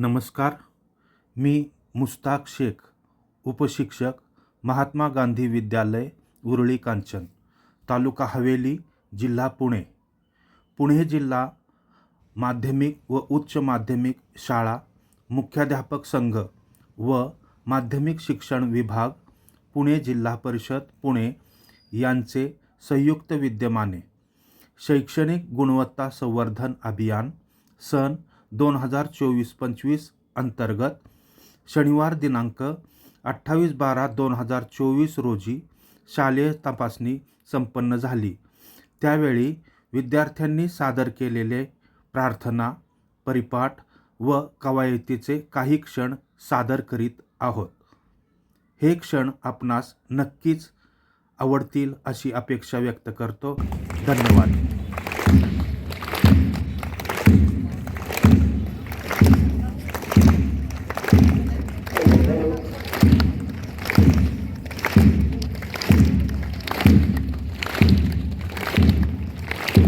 नमस्कार. मी मुस्ताक शेख उपशिक्षक महात्मा गांधी विद्यालय उरळी कांचन तालुका हवेली जिल्हा पुणे. पुणे जिल्हा माध्यमिक व उच्च माध्यमिक शाळा मुख्याध्यापक संघ व माध्यमिक शिक्षण विभाग पुणे जिल्हा परिषद पुणे यांचे संयुक्त विद्यमाने. शैक्षणिक गुणवत्ता संवर्धन अभियान सन दोन हजार चोवीस पंचवीस अंतर्गत शनिवार दिनांक अठ्ठावीस बारा दोन हजार चोवीस रोजी शालेय तपासणी संपन्न झाली. त्यावेळी विद्यार्थ्यांनी सादर केलेले प्रार्थना परिपाठ व कवायतीचे काही क्षण सादर करीत आहोत. हे क्षण आपणास नक्कीच आवडतील अशी अपेक्षा व्यक्त करतो. धन्यवाद.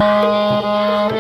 Música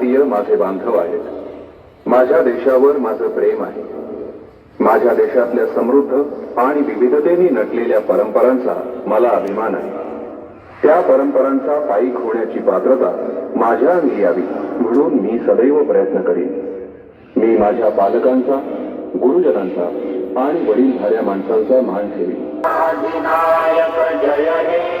भारतीय माझे बांधव आहेत. माझ्या देशावर माझं प्रेम आहे. माझ्या देशातल्या समृद्ध आणि विविधतेने नटलेल्या परंपरांचा मला अभिमान आहे. त्या परंपरांचा पायीक होण्याची पात्रता माझ्या अंगी यावी म्हणून मी सदैव प्रयत्न करीन. मी माझ्या पालकांचा गुरुजनांचा आणि वडीलधाऱ्या माणसांचा मान ठेवीन. अधिनायक जय हे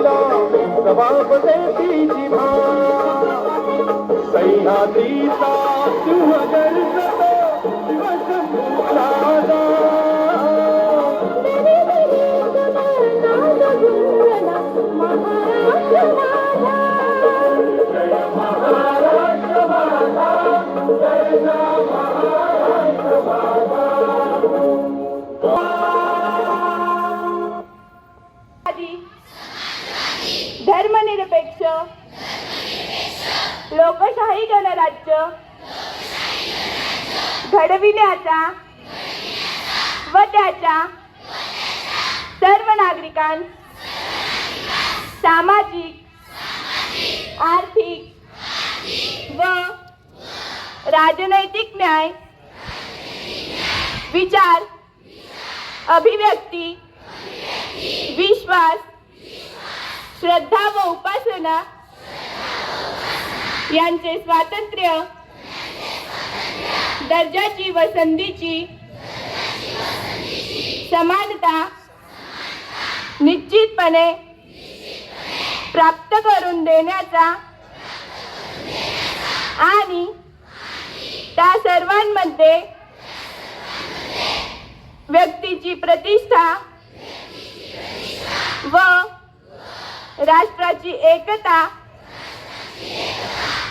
भाग्य विधाता पंजाब सिंधु गुजरात मराठा द्राविड उत्कल गंगा विंध्य हिमाचल यमुना गंगा उच्चल राज्य घडविण्याचा व त्याच्या सर्व नागरिकांस सामाजिक आर्थिक व राजनैतिक न्याय विचार अभिव्यक्ती विश्वास श्रद्धा व उपासना यांचे स्वातंत्र्य. दर्जाची व संधीची समानता निश्चितपणे प्राप्त करून देण्याचा आणि त्या सर्वांमध्ये व्यक्तीची प्रतिष्ठा व राष्ट्राची एकता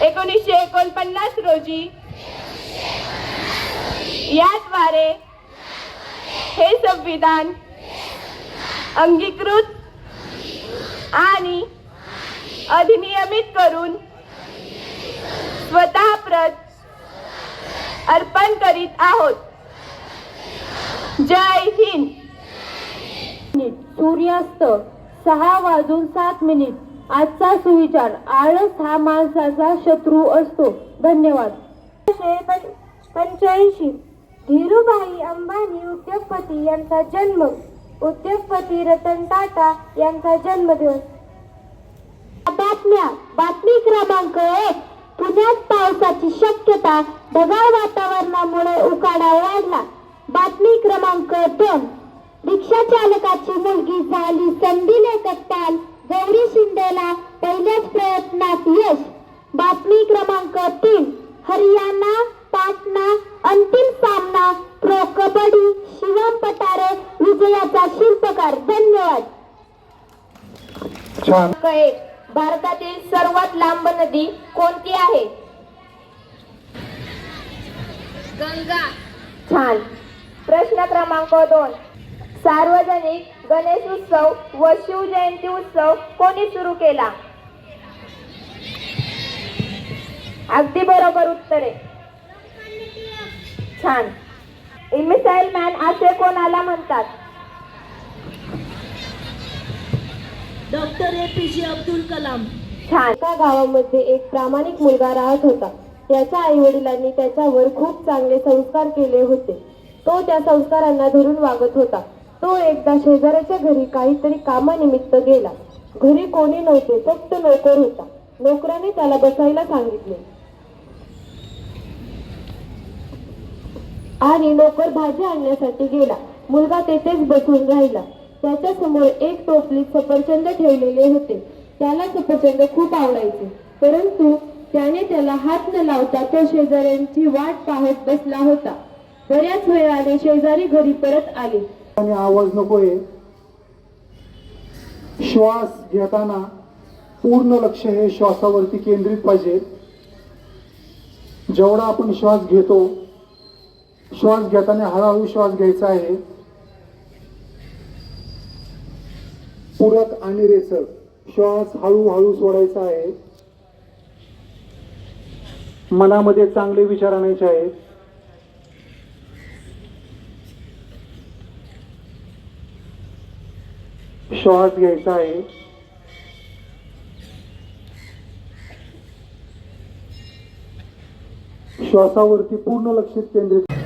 एकोणीसशे एकोणपन्नास रोजी याद्वारे हे संविधान अंगीकृत आणि अधिनियमित करून स्वतः प्रत अर्पण करीत आहोत. जय हिंद. सूर्यास्त सहा वाजून सात मिनिट. आजचा सुविचार. आळस हा माणसाचा शत्रू असतो. धन्यवाद. पंच्याऐंशी. धीरूभाई अंबानी उद्योगपती यांचा जन्म. उद्योगपती रतन टाटा यांचा जन्मदिवस. बातम्या बातमी क्रमांक एक. पुण्यात पावसाची शक्यता ढगाळ वातावरणामुळे उकाडा वाढला. बातमी क्रमांक दोन. रिक्षा चालकाची मुलगी झाली संधीले कट्टाल गौरी शिंदेला पहिल्याच प्रयत्नात यश. बातमी क्रमांक तीन हरियाणा पाटणा अंतिम सामना प्रो कबड्डी शिवम पटारे विजयाचा शिल्पकार. धन्यवाद. एक भारतातील सर्वात लांब नदी कोणती आहे? गंगा. छान. प्रश्न क्रमांक दोन सार्वजनिक गणेश उत्सव व शिवजयंती उत्सव कोणी सुरू केला? अगदी बरोबर उत्तरे. छान. इमिसाईल मॅन असे कोणाला म्हणतात? डॉक्टर ए पी जे अब्दुल कलाम. छान. एका गावामध्ये एक प्रामाणिक मुलगा राहत होता. त्याच्या आई वडिलांनी त्याच्यावर खूप चांगले संस्कार केले होते. तो त्या संस्कारांना धरून वागत होता. तो एकदा शेजाऱ्याच्या घरी काहीतरी कामानिमित्त गेला. घरी कोणी नव्हते फक्त नोकर होता. नोकराने त्याला बसायला सांगितले. आणि नोकर भाजी आणण्यासाठी गेला. मुलगा तेथेच बसून राहिला. त्याच्यासमोर एक टोपलीत सफरचंद ठेवलेले होते. त्याला सफरचंद खूप आवडायचे. परंतु त्याने त्याला हात न लावता तो शेजाऱ्यांची वाट पाहत बसला होता. बऱ्याच वेळाने शेजारी घरी परत आले. आणि आवाज नकोय. श्वास घेताना पूर्ण लक्ष हे श्वासावरती केंद्रित पाहिजे. जेवढा आपण श्वास घेतो श्वास घेताना हळूहळू श्वास घ्यायचा आहे. पूरक आणि रेचक श्वास हळूहळू सोडायचा आहे. मनामध्ये चांगले विचार आणायचे आहेत श्वास घ्यायचा आहे. श्वासावरती पूर्ण लक्ष केंद्रित